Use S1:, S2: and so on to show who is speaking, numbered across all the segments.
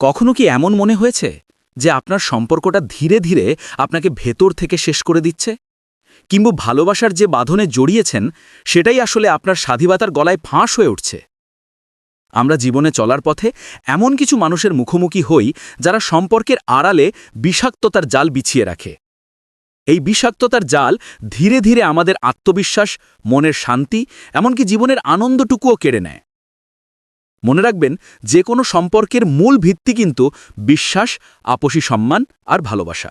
S1: কখনো কি এমন মনে হয়েছে যে আপনার সম্পর্কটা ধীরে ধীরে আপনাকে ভেতর থেকে শেষ করে দিচ্ছে? কিংবা ভালোবাসার যে বাঁধনে জড়িয়েছেন, সেটাই আসলে আপনার স্বাধীনতার গলায় ফাঁস হয়ে উঠছে? আমরা জীবনে চলার পথে এমন কিছু মানুষের মুখোমুখি হই যারা সম্পর্কের আড়ালে বিষাক্ততার জাল বিছিয়ে রাখে। এই বিষাক্ততার জাল ধীরে ধীরে আমাদের আত্মবিশ্বাস, মনের শান্তি, এমনকি জীবনের আনন্দটুকুও কেড়ে নেয়। মনে রাখবেন যে কোনো সম্পর্কের মূল ভিত্তি কিন্তু বিশ্বাস আপসী সম্মান আর ভালোবাসা।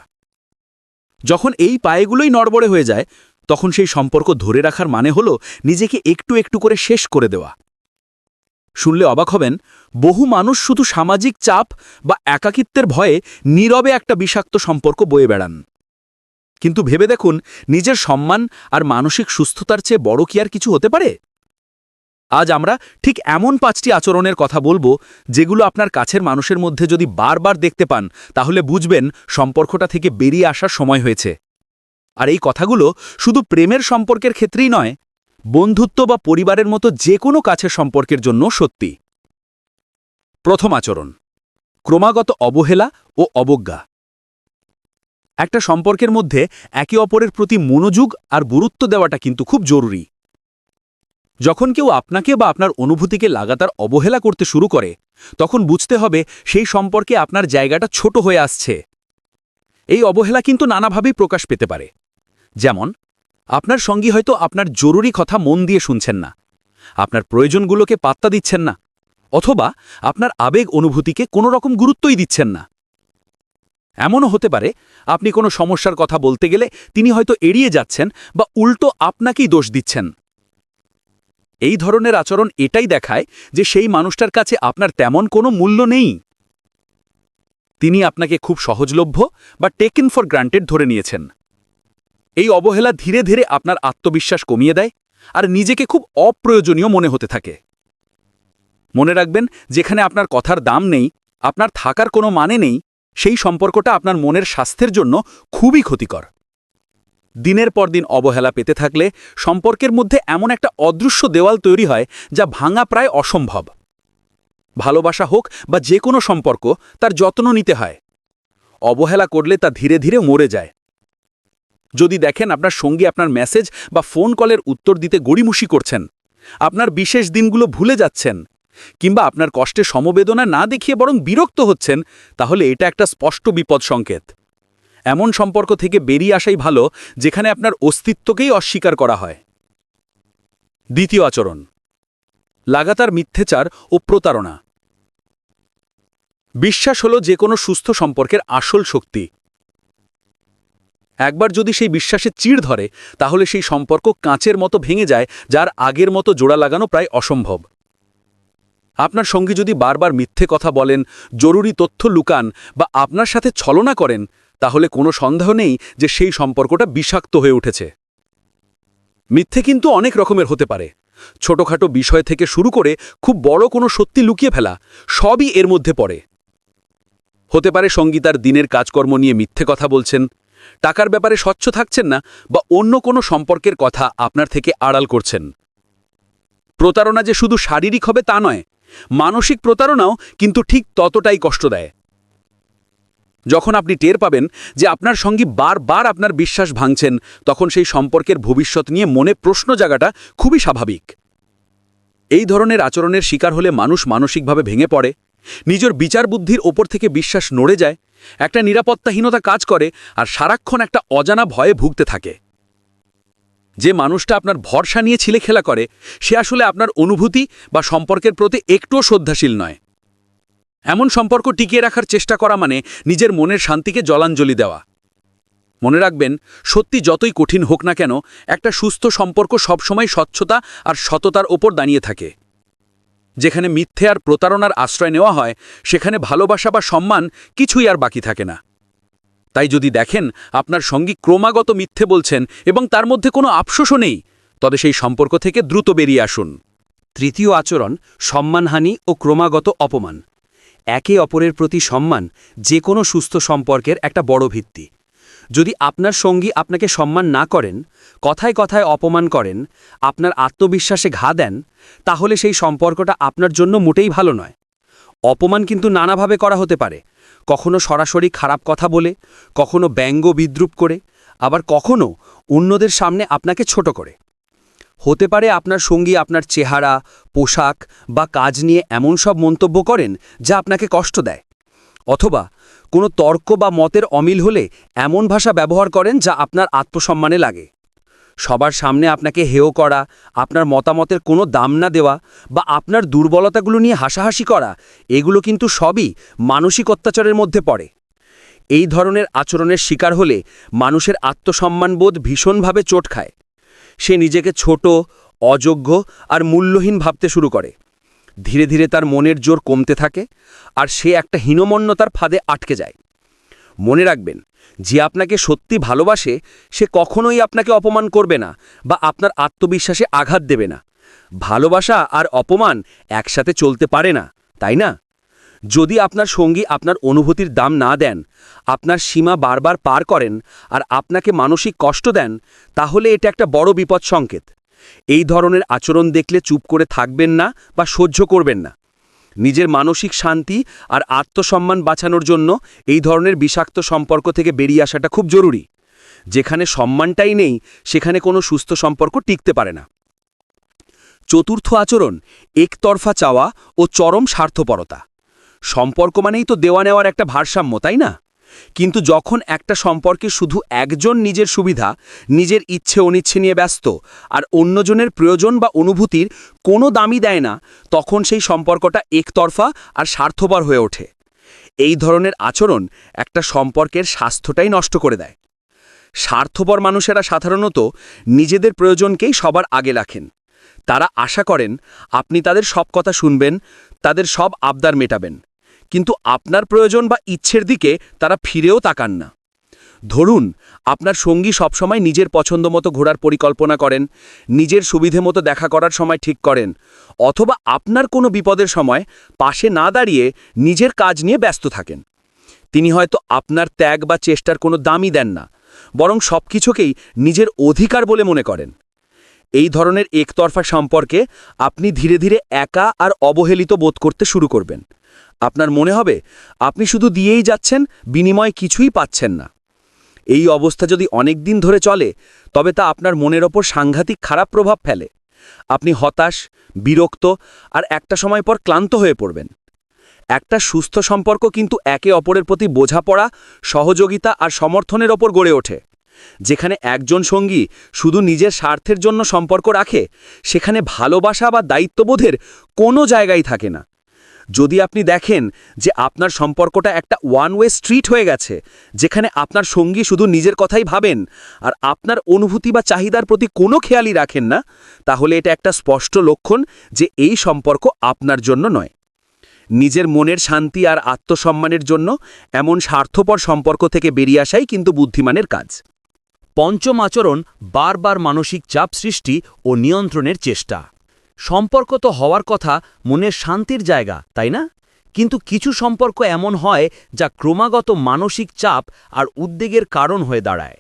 S1: যখন এই পায়েগুলোই নড়বড়ে হয়ে যায়, তখন সেই সম্পর্ক ধরে রাখার মানে হল নিজেকে একটু একটু করে শেষ করে দেওয়া। শুনলে অবাক হবেন, বহু মানুষ শুধু সামাজিক চাপ বা একাকিত্বের ভয়ে নীরবে একটা বিষাক্ত সম্পর্ক বয়ে বেড়ান। কিন্তু ভেবে দেখুন, নিজের সম্মান আর মানসিক সুস্থতার চেয়ে বড় কি আর কিছু হতে পারে? আজ আমরা ঠিক এমন পাঁচটি আচরণের কথা বলব যেগুলো আপনার কাছের মানুষের মধ্যে যদি বারবার দেখতে পান, তাহলে বুঝবেন সম্পর্কটা থেকে বেরিয়ে আসার সময় হয়েছে। আর এই কথাগুলো শুধু প্রেমের সম্পর্কের ক্ষেত্রেই নয়, বন্ধুত্ব বা পরিবারের মতো যে কোনো কাছের সম্পর্কের জন্য সত্যি। প্রথম আচরণ, ক্রমাগত অবহেলা ও অবজ্ঞা। একটা সম্পর্কের মধ্যে একে অপরের প্রতি মনোযোগ আর গুরুত্ব দেওয়াটা কিন্তু খুব জরুরি। যখন কেউ আপনাকে বা আপনার অনুভূতিকে লাগাতার অবহেলা করতে শুরু করে, তখন বুঝতে হবে সেই সম্পর্কে আপনার জায়গাটা ছোট হয়ে আসছে। এই অবহেলা কিন্তু নানাভাবেই প্রকাশ পেতে পারে। যেমন, আপনার সঙ্গী হয়তো আপনার জরুরি কথা মন দিয়ে শুনছেন না, আপনার প্রয়োজনগুলোকে পাত্তা দিচ্ছেন না, অথবা আপনার আবেগ অনুভূতিকে কোনো রকম গুরুত্বই দিচ্ছেন না। এমনও হতে পারে, আপনি কোনো সমস্যার কথা বলতে গেলে তিনি হয়তো এড়িয়ে যাচ্ছেন বা উল্টো আপনাকেই দোষ দিচ্ছেন। এই ধরনের আচরণ এটাই দেখায় যে সেই মানুষটার কাছে আপনার তেমন কোনো মূল্য নেই। তিনি আপনাকে খুব সহজলভ্য বা টেকেন ফর গ্রান্টেড ধরে নিয়েছেন। এই অবহেলা ধীরে ধীরে আপনার আত্মবিশ্বাস কমিয়ে দেয় আর নিজেকে খুব অপ্রয়োজনীয় মনে হতে থাকে। মনে রাখবেন, যেখানে আপনার কথার দাম নেই, আপনার থাকার কোনো মানে নেই, সেই সম্পর্কটা আপনার মনের স্বাস্থ্যের জন্য খুবই ক্ষতিকর। দিনের পর দিন অবহেলা পেতে থাকলে সম্পর্কের মধ্যে এমন একটা অদৃশ্য দেওয়াল তৈরি হয় যা ভাঙা প্রায় অসম্ভব। ভালোবাসা হোক বা যে কোনো সম্পর্ক, তার যত্ন নিতে হয়। অবহেলা করলে তা ধীরে ধীরে মরে যায়। যদি দেখেন আপনার সঙ্গী আপনার মেসেজ বা ফোন কলের উত্তর দিতে গড়িমুষি করছেন, আপনার বিশেষ দিনগুলো ভুলে যাচ্ছেন, কিংবা আপনার কষ্টে সমবেদনা না দেখিয়ে বরং বিরক্ত হচ্ছেন, তাহলে এটা একটা স্পষ্ট বিপদ সংকেত। এমন সম্পর্ক থেকে বেরিয়ে আসাই ভালো, যেখানে আপনার অস্তিত্বকেই অস্বীকার করা হয়। দ্বিতীয় আচরণ, লাগাতার মিথ্যেচার ও প্রতারণা। বিশ্বাস হল যে কোনো সুস্থ সম্পর্কের আসল শক্তি। একবার যদি সেই বিশ্বাসে চিড় ধরে, তাহলে সেই সম্পর্ক কাঁচের মতো ভেঙে যায়, যার আগের মতো জোড়া লাগানো প্রায় অসম্ভব। আপনার সঙ্গী যদি বারবার মিথ্যে কথা বলেন, জরুরি তথ্য লুকান বা আপনার সাথে ছলনা করেন তাহলে কোনো সন্দেহ নেই যে সেই সম্পর্কটা বিষাক্ত হয়ে উঠেছে। মিথ্যে কিন্তু অনেক রকমের হতে পারে। ছোটখাটো বিষয় থেকে শুরু করে খুব বড় কোনো সত্যি লুকিয়ে ফেলা সবই এর মধ্যে পড়ে। হতে পারে সঙ্গীতার দিনের কাজকর্ম নিয়ে মিথ্যে কথা বলছেন, টাকার ব্যাপারে স্বচ্ছ থাকছেন না বা অন্য কোনো সম্পর্কের কথা আপনার থেকে আড়াল করছেন। প্রতারণা যে শুধু শারীরিক হবে তা নয়, মানসিক প্রতারণাও কিন্তু ঠিক ততটাই কষ্ট দেয়। যখন আপনি টের পাবেন যে আপনার সঙ্গী বারবার আপনার বিশ্বাস ভাঙছেন, তখন সেই সম্পর্কের ভবিষ্যৎ নিয়ে মনে প্রশ্ন জাগাটা খুবই স্বাভাবিক। এই ধরনের আচরণের শিকার হলে মানুষ মানসিকভাবে ভেঙে পড়ে, নিজের বিচার বুদ্ধির ওপর থেকে বিশ্বাস নড়ে যায়, একটা নিরাপত্তাহীনতা কাজ করে আর সারাক্ষণ একটা অজানা ভয়ে ভুগতে থাকে। যে মানুষটা আপনার ভরসা নিয়ে ছিলে খেলা করে, সে আসলে আপনার অনুভূতি বা সম্পর্কের প্রতি একটুও শ্রদ্ধাশীল নয়। এমন সম্পর্ক টিকিয়ে রাখার চেষ্টা করা মানে নিজের মনের শান্তিকে জলাঞ্জলি দেওয়া। মনে রাখবেন, সত্যি যতই কঠিন হোক না কেন, একটা সুস্থ সম্পর্ক সবসময় স্বচ্ছতা আর সততার ওপর দাঁড়িয়ে থাকে। যেখানে মিথ্যে আর প্রতারণার আশ্রয় নেওয়া হয়, সেখানে ভালোবাসা বা সম্মান কিছুই আর বাকি থাকে না। তাই যদি দেখেন, আপনার সঙ্গী ক্রমাগত মিথ্যে বলছেন এবং তার মধ্যে কোনো আফসোসও নেই, তবে সেই সম্পর্ক থেকে দ্রুত বেরিয়ে আসুন।
S2: তৃতীয় আচরণ, সম্মানহানি ও ক্রমাগত অপমান। একে অপরের প্রতি সম্মান যে কোনো সুস্থ সম্পর্কের একটা বড় ভিত্তি। যদি আপনার সঙ্গী আপনাকে সম্মান না করেন, কথায় কথায় অপমান করেন, আপনার আত্মবিশ্বাসে ঘা দেন, তাহলে সেই সম্পর্কটা আপনার জন্য মোটেই ভালো নয়। অপমান কিন্তু নানাভাবে করা হতে পারে। কখনো সরাসরি খারাপ কথা বলে, কখনো ব্যঙ্গ বিদ্রুপ করে, আবার কখনো অন্যদের সামনে আপনাকে ছোট করে। হতে পারে আপনার সঙ্গী আপনার চেহারা, পোশাক বা কাজ নিয়ে এমন সব মন্তব্য করেন যা আপনাকে কষ্ট দেয়। অথবা কোনো তর্ক বা মতের অমিল হলে এমন ভাষা ব্যবহার করেন যা আপনার আত্মসম্মানে লাগে। সবার সামনে আপনাকে হেয় করা, আপনার মতামতের কোনো দাম না দেওয়া বা আপনার দুর্বলতাগুলো নিয়ে হাসাহাসি করা, এগুলো কিন্তু সবই মানসিক অত্যাচারের মধ্যে পড়ে। এই ধরনের আচরণের শিকার হলে মানুষের আত্মসম্মানবোধ ভীষণভাবে চোট খায়। সে নিজেকে ছোট, অযোগ্য আর মূল্যহীন ভাবতে শুরু করে। ধীরে ধীরে তার মনের জোর কমতে থাকে আর সে একটা হীনমন্যতার ফাঁদে আটকে যায়। মনে রাখবেন, যে আপনাকে সত্যি ভালোবাসে, সে কখনোই আপনাকে অপমান করবে না বা আপনার আত্মবিশ্বাসে আঘাত দেবে না। ভালোবাসা আর অপমান একসাথে চলতে পারে না, তাই না? যদি আপনার সঙ্গী আপনার অনুভূতির দাম না দেন, আপনার সীমা বারবার পার করেন আর আপনাকে মানসিক কষ্ট দেন, তাহলে এটা একটা বড় বিপদ সংকেত। এই ধরনের আচরণ দেখলে চুপ করে থাকবেন না বা সহ্য করবেন না। নিজের মানসিক শান্তি আর আত্মসম্মান বাঁচানোর জন্য এই ধরনের বিষাক্ত সম্পর্ক থেকে বেরিয়ে আসাটা খুব জরুরি। যেখানে সম্মানটাই নেই, সেখানে কোনো সুস্থ সম্পর্ক টিকতে পারে না। চতুর্থ আচরণ, একতরফা চাওয়া ও চরম স্বার্থপরতা। সম্পর্ক মানেই তো দেওয়া নেওয়ার একটা ভারসাম্য, তাই না? কিন্তু যখন একটা সম্পর্কে শুধু একজন নিজের সুবিধা, নিজের ইচ্ছে অনিচ্ছে নিয়ে ব্যস্ত, আর অন্যজনের প্রয়োজন বা অনুভূতির কোনো দামই দেয় না, তখন সেই সম্পর্কটা একতরফা আর স্বার্থপর হয়ে ওঠে। এই ধরনের আচরণ একটা সম্পর্কের স্বাস্থ্যটাই নষ্ট করে দেয়। স্বার্থপর মানুষেরা সাধারণত নিজেদের প্রয়োজনকেই সবার আগে রাখেন। তারা আশা করেন, আপনি তাদের সব কথা শুনবেন, তাদের সব আবদার মেটাবেন। কিন্তু আপনার প্রয়োজন বা ইচ্ছের দিকে তারা ফিরেও তাকান না। ধরুন, আপনার সঙ্গী সবসময় নিজের পছন্দ মতো ঘোরার পরিকল্পনা করেন, নিজের সুবিধে মতো দেখা করার সময় ঠিক করেন, অথবা আপনার কোনো বিপদের সময় পাশে না দাঁড়িয়ে নিজের কাজ নিয়ে ব্যস্ত থাকেন। তিনি হয়তো আপনার ত্যাগ বা চেষ্টার কোনো দামই দেন না, বরং সব কিছুকেই নিজের অধিকার বলে মনে করেন। এই ধরনের একতরফা সম্পর্কে আপনি ধীরে ধীরে একা আর অবহেলিত বোধ করতে শুরু করবেন। আপনার মনে হবে, আপনি শুধু দিয়েই যাচ্ছেন, বিনিময় কিছুই পাচ্ছেন না। এই অবস্থা যদি অনেক দিন ধরে চলে, তবে তা আপনার মনের ওপর সাংঘাতিক খারাপ প্রভাব ফেলে। আপনি হতাশ, বিরক্ত আর একটা সময় পর ক্লান্ত হয়ে পড়বেন। একটা সুস্থ সম্পর্ক কিন্তু একে অপরের প্রতি বোঝাপড়া, সহযোগিতা আর সমর্থনের ওপর গড়ে ওঠে। যেখানে একজন সঙ্গী শুধু নিজের স্বার্থের জন্য সম্পর্ক রাখে, সেখানে ভালোবাসা বা দায়িত্ববোধের কোনো জায়গাই থাকে না। যদি আপনি দেখেন যে আপনার সম্পর্কটা একটা ওয়ান ওয়ে স্ট্রিট হয়ে গেছে, যেখানে আপনার সঙ্গী শুধু নিজের কথাই ভাবেন আর আপনার অনুভূতি বা চাহিদার প্রতি কোনো খেয়ালই রাখেন না, তাহলে এটা একটা স্পষ্ট লক্ষণ যে এই সম্পর্ক আপনার জন্য নয়। নিজের মনের শান্তি আর আত্মসম্মানের জন্য এমন স্বার্থপর সম্পর্ক থেকে বেরিয়ে আসাই কিন্তু বুদ্ধিমানের কাজ।
S3: পঞ্চম আচরণ বারবার মানসিক চাপ সৃষ্টি ও নিয়ন্ত্রণের চেষ্টা। সম্পর্ক তো হওয়ার কথা মনের শান্তির জায়গা, তাই না? কিন্তু কিছু সম্পর্ক এমন হয় যা ক্রমাগত মানসিক চাপ আর উদ্বেগের কারণ হয়ে দাঁড়ায়।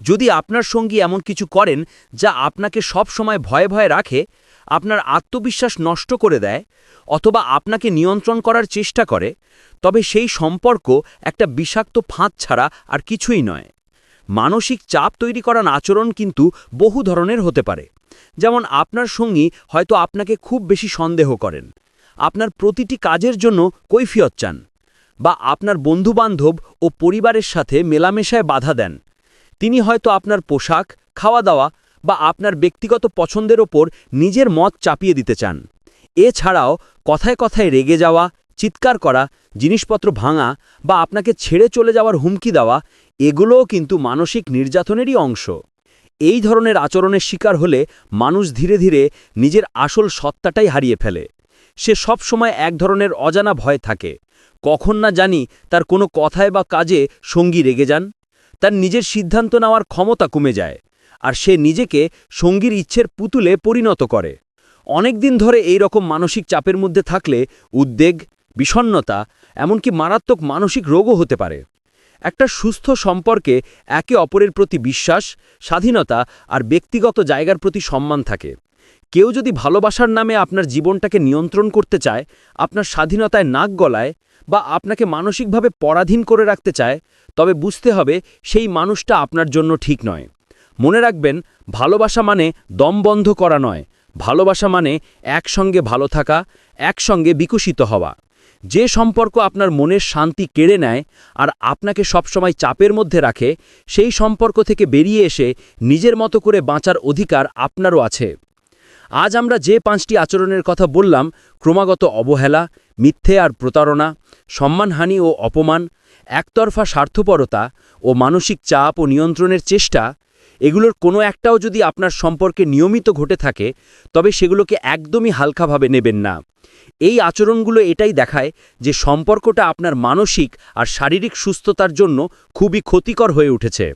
S3: যদি আপনার সঙ্গী এমন কিছু করেন যা আপনাকে সব সময় ভয়ে ভয়ে রাখে, আপনার আত্মবিশ্বাস নষ্ট করে দেয় অথবা আপনাকে নিয়ন্ত্রণ করার চেষ্টা করে, তবে সেই সম্পর্ক একটা বিষাক্ত ফাঁদ ছাড়া আর কিছুই নয়। মানসিক চাপ তৈরি করার আচরণ কিন্তু বহু ধরনের হতে পারে। যেমন আপনার সঙ্গী হয়তো আপনাকে খুব বেশি সন্দেহ করেন। আপনার প্রতিটি কাজের জন্য কৈফিয়ত চান বা আপনার বন্ধুবান্ধব ও পরিবারের সাথে মেলামেশায় বাধা দেন। তিনি হয়তো আপনার পোশাক খাওয়া দাওয়া বা আপনার ব্যক্তিগত পছন্দের ওপর নিজের মত চাপিয়ে দিতে চান। এছাড়াও কথায় কথায় রেগে যাওয়া চিৎকার করা, জিনিসপত্র ভাঙা বা আপনাকে ছেড়ে চলে যাওয়ার হুমকি দেওয়া, এগুলোও কিন্তু মানসিক নির্যাতনেরই অংশ। এই ধরনের আচরণের শিকার হলে মানুষ ধীরে ধীরে নিজের আসল সত্তাটাই হারিয়ে ফেলে। সে সব সময় এক ধরনের অজানা ভয় থাকে। কখন না জানি তার কোনো কথায় বা কাজে সঙ্গী রেগে যান। তার নিজের সিদ্ধান্ত নেওয়ার ক্ষমতা কমে যায় আর সে নিজেকে সঙ্গীর ইচ্ছের পুতুলে পরিণত করে। অনেক দিন ধরে এই রকম মানসিক চাপের মধ্যে থাকলে উদ্বেগ বিষণ্নতা, এমনকি মারাত্মক মানসিক রোগও হতে পারে। একটা সুস্থ সম্পর্কে একে অপরের প্রতি বিশ্বাস, স্বাধীনতা আর ব্যক্তিগত জায়গার প্রতি সম্মান থাকে। কেউ যদি ভালোবাসার নামে আপনার জীবনটাকে নিয়ন্ত্রণ করতে চায়, আপনার স্বাধীনতায় নাক গলায় বা আপনাকে মানসিকভাবে পরাধীন করে রাখতে চায়, তবে বুঝতে হবে সেই মানুষটা আপনার জন্য ঠিক নয়। মনে রাখবেন, ভালোবাসা মানে দম বন্ধ করা নয়। ভালোবাসা মানে একসঙ্গে ভালো থাকা, একসঙ্গে বিকশিত হওয়া। যে সম্পর্ক আপনার মনের শান্তি কেড়ে নেয় আর আপনাকে সবসময় চাপের মধ্যে রাখে, সেই সম্পর্ক থেকে বেরিয়ে এসে নিজের মতো করে বাঁচার অধিকার আপনারও আছে। আজ আমরা যে পাঁচটি আচরণের কথা বললাম, ক্রমাগত অবহেলা, মিথ্যে আর প্রতারণা, সম্মানহানি ও অপমান, একতরফা স্বার্থপরতা ও মানসিক চাপ ও নিয়ন্ত্রণের চেষ্টা এগুলোর কোনো একটাও যদি আপনার সম্পর্কে নিয়মিত ঘটে থাকে, তবে সেগুলোকে একদমই হালকাভাবে নেবেন না। এই আচরণগুলো এটাই দেখায় যে সম্পর্কটা আপনার মানসিক আর শারীরিক সুস্থতার জন্য খুবই ক্ষতিকর হয়ে উঠেছে।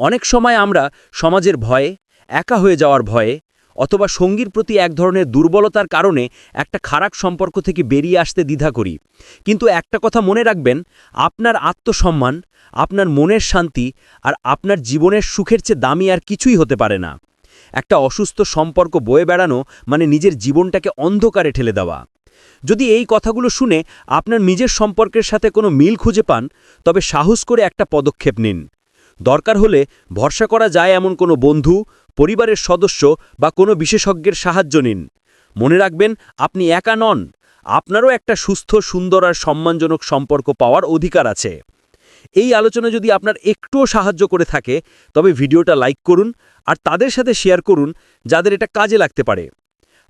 S3: অনেক সময় আমরা সমাজের ভয়ে, একা হয়ে যাওয়ার ভয়ে, অথবা সঙ্গীর প্রতি এক ধরনের দুর্বলতার কারণে একটা খারাপ সম্পর্ক থেকে বেরিয়ে আসতে দ্বিধা করি। কিন্তু একটা কথা মনে রাখবেন, আপনার আত্মসম্মান আপনার মনের শান্তি আর আপনার জীবনের সুখের চেয়ে দামি আর কিছুই হতে পারে না। একটা অসুস্থ সম্পর্ক বয়ে বেড়ানো মানে নিজের জীবনটাকে অন্ধকারে ঠেলে দেওয়া। যদি এই কথাগুলো শুনে আপনার নিজের সম্পর্কের সাথে কোনো মিল খুঁজে পান, তবে সাহস করে একটা পদক্ষেপ নিন। দরকার হলে ভরসা করা যায় এমন কোনো বন্ধু, পরিবারের সদস্য বা কোনো বিশেষজ্ঞের সাহায্য নিন। মনে রাখবেন, আপনি একা নন। আপনারও একটা সুস্থ, সুন্দর আর সম্মানজনক সম্পর্ক পাওয়ার অধিকার আছে। এই আলোচনা যদি আপনার একটুও সাহায্য করে থাকে, তবে ভিডিওটা লাইক করুন আর তাদের সাথে শেয়ার করুন যাদের এটা কাজে লাগতে পারে।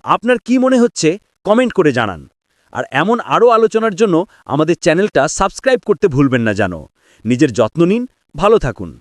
S3: আপনার কি মনে হচ্ছে কমেন্ট করে জানান। আর এমন আরও আলোচনার জন্য আমাদের চ্যানেলটা সাবস্ক্রাইব করতে ভুলবেন না জানো। নিজের যত্ন নিন, ভালো থাকুন।